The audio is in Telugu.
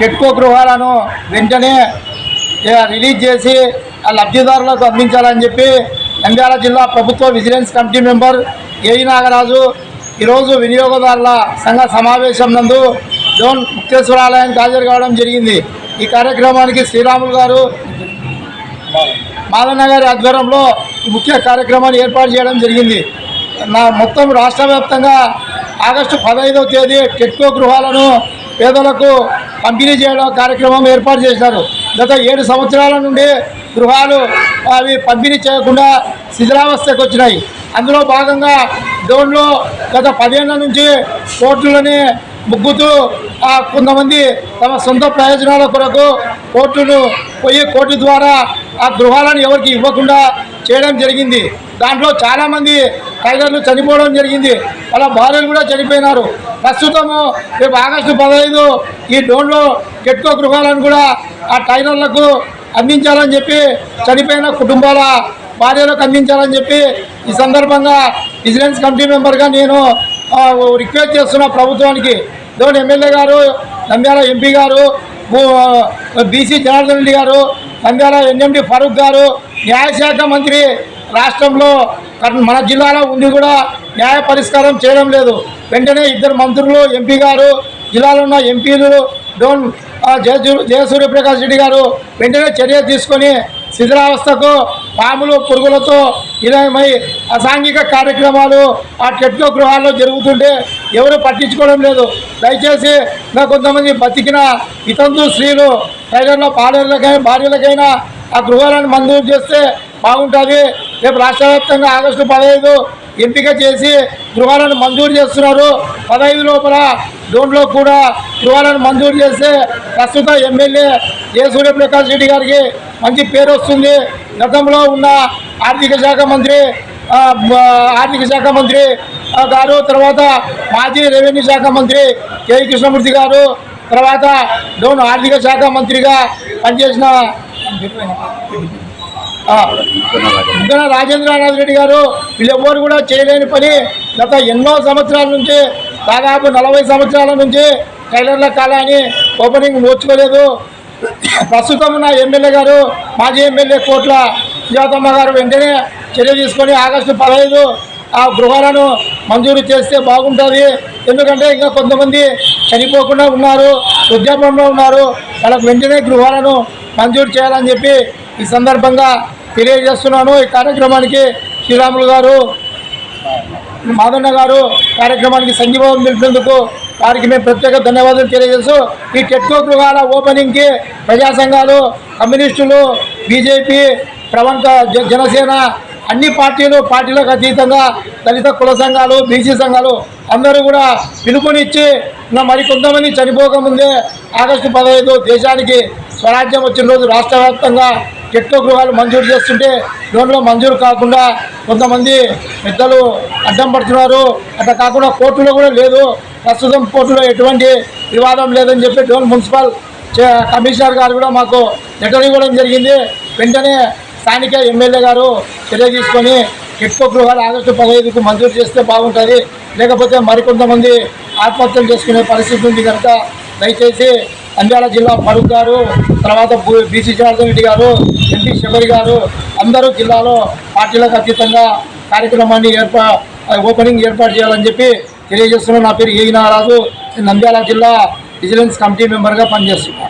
కెట్కో గృహాలను వెంటనే రిలీజ్ చేసి ఆ లబ్ధిదారులకు అందించాలని చెప్పి నంద్యాల జిల్లా ప్రభుత్వ vigilance committee member AE Nagaraju ఈరోజు వినియోగదారుల సంఘ సమావేశం నందు జోన్ ముక్తేశ్వరాలయానికి హాజరు కావడం జరిగింది. ఈ కార్యక్రమానికి శ్రీరాములు గారు మాదన్న గారి ఆధ్వర్యంలో ముఖ్య కార్యక్రమాన్ని ఏర్పాటు చేయడం జరిగింది. నా మొత్తం రాష్ట్ర వ్యాప్తంగా ఆగస్టు పదహైదవ తేదీ టెట్కో గృహాలను పేదలకు పంపిణీ చేయడం కార్యక్రమం ఏర్పాటు చేశారు. గత ఏడు సంవత్సరాల నుండి గృహాలు అవి పంపిణీ చేయకుండా శిథిలావస్థకు వచ్చినాయి. అందులో భాగంగా డోన్లో గత పదేళ్ళ నుంచి కోర్టులని ముగ్గుతూ కొంతమంది తమ సొంత ప్రయోజనాల కొరకు కోర్టును పోయి కోర్టు ద్వారా ఆ గృహాలను ఎవరికి ఇవ్వకుండా చేయడం జరిగింది. దాంట్లో చాలామంది టైగర్లు చనిపోవడం జరిగింది. వాళ్ళ భార్యలు కూడా చనిపోయినారు. ప్రస్తుతము రేపు ఆగస్టు పదహైదు ఈ డోన్లో గెట్కో గృహాలను కూడా ఆ టైలర్లకు అందించాలని చెప్పి చనిపోయిన కుటుంబాల భార్యలకు అందించాలని చెప్పి ఈ సందర్భంగా విజిలెన్స్ కమిటీ మెంబర్గా నేను రిక్వెస్ట్ చేస్తున్న ప్రభుత్వానికి దేవుని ఎమ్మెల్యే గారు నంద్యాల ఎంపీ గారు బీసీ జనార్దన్ రెడ్డి గారు నంద్యాల ఎన్ఎండి ఫరూక్ గారు న్యాయశాఖ మంత్రి రాష్ట్రంలో మన జిల్లాలో ఉండి కూడా న్యాయ పరిష్కారం చేయడం లేదు. వెంటనే ఇద్దరు మంత్రులు ఎంపీ గారు జిల్లాలో ఉన్న ఎంపీలు డోన్ జయసూర్యప్రకాష్ రెడ్డి గారు వెంటనే చర్య తీసుకొని శిథిలావస్థకు పాములు పురుగులతో ఇలామై అసాంఘిక కార్యక్రమాలు ఆ టెట్లో గృహాల్లో జరుగుతుంటే ఎవరు పట్టించుకోవడం లేదు. దయచేసి నా కొంతమంది బతికిన ఇతంతు స్త్రీలు టైలర్ల పాలర్లకైనా భార్యలకైనా ఆ గృహాలను మంజూరు చేస్తే బాగుంటుంది. రేపు రాష్ట్ర వ్యాప్తంగా ఆగస్టు పదహైదు ఎంపిక చేసి గృహాలను మంజూరు చేస్తున్నారు. పదహైదు లోపల జోన్లో కూడా గృహాలను మంజూరు చేస్తే ప్రస్తుత ఎమ్మెల్యే ఏ సూర్యప్రకాష్ రెడ్డి గారికి మంచి పేరు వస్తుంది. గతంలో ఉన్న ఆర్థిక శాఖ మంత్రి ఆర్థిక శాఖ మంత్రి గారు తర్వాత మాజీ రెవెన్యూ శాఖ మంత్రి కె. కృష్ణమూర్తి గారు తర్వాత డోన్ ఆర్థిక శాఖ మంత్రిగా పనిచేసిన ఇంకా రాజేంద్రనాథ్ రెడ్డి గారు వీళ్ళెవ్వరు కూడా చేయలేని పని. గత ఎన్నో సంవత్సరాల నుంచి దాదాపు నలభై సంవత్సరాల నుంచి టైలర్ల కాలాన్ని ఓపెనింగ్ నోచుకోలేదు. ప్రస్తుతం ఉన్న ఎమ్మెల్యే గారు మాజీ ఎమ్మెల్యే కోట్ల జ్యోతమ్మ గారు వెంటనే చర్య తీసుకొని ఆగస్టు పదహైదు ఆ గృహాలను మంజూరు చేస్తే బాగుంటుంది. ఎందుకంటే ఇంకా కొంతమంది చనిపోకుండా ఉన్నారు వృద్ధాపంలో ఉన్నారు. వాళ్ళకు వెంటనే గృహాలను మంజూరు చేయాలని చెప్పి ఈ సందర్భంగా తెలియజేస్తున్నాను. ఈ కార్యక్రమానికి శ్రీరాములు గారు మాదన్న గారు కార్యక్రమానికి సంజీవం తెలిపినందుకు వారికి మేము ప్రత్యేక ధన్యవాదాలు తెలియజేస్తూ ఈ టెట్కో గృహాల ఓపెనింగ్కి ప్రజా సంఘాలు కమ్యూనిస్టులు బీజేపీ ప్రవంత జనసేన అన్ని పార్టీలు పార్టీలకు అతీతంగా దళిత కుల సంఘాలు బీసీ సంఘాలు అందరూ కూడా పిలుపునిచ్చి మరికొంతమంది చనిపోకముందే ఆగస్టు పదహైదు దేశానికి స్వరాజ్యం వచ్చిన రోజు రాష్ట్ర వ్యాప్తంగా చెట్టు గృహాలు మంజూరు చేస్తుంటే లోన్లో మంజూరు కాకుండా కొంతమంది పెద్దలు అడ్డం పడుతున్నారు. అట్లా కాకుండా కోర్టులో కూడా లేదు. ప్రస్తుతం కోర్టులో ఎటువంటి వివాదం లేదని చెప్పి డోన్ మున్సిపల్ కమిషనర్ గారు కూడా మాకు లెటర్ ఇవ్వడం జరిగింది. వెంటనే స్థానిక ఎమ్మెల్యే గారు చర్య తీసుకొని ఎక్కువ గృహాలు ఆగస్టు పదహైదుకు మంజూరు చేస్తే బాగుంటుంది. లేకపోతే మరికొంతమంది ఆత్మహత్యలు చేసుకునే పరిస్థితి ఉంది కనుక దయచేసి నంద్యాల జిల్లా ఫరూక్ గారు తర్వాత బు- బీసీ జనార్దన్ రెడ్డి గారు ఎంపీ శబరి గారు అందరూ జిల్లాలో పార్టీలకు అతీతంగా కార్యక్రమాన్ని ఏర్పా ఓపెనింగ్ ఏర్పాటు చేయాలని చెప్పి తెలియజేస్తున్నాను నా పేరు ఏ నారాజు నంద్యాల జిల్లా విజిలెన్స్ కమిటీ మెంబర్గా పనిచేస్తున్నాను.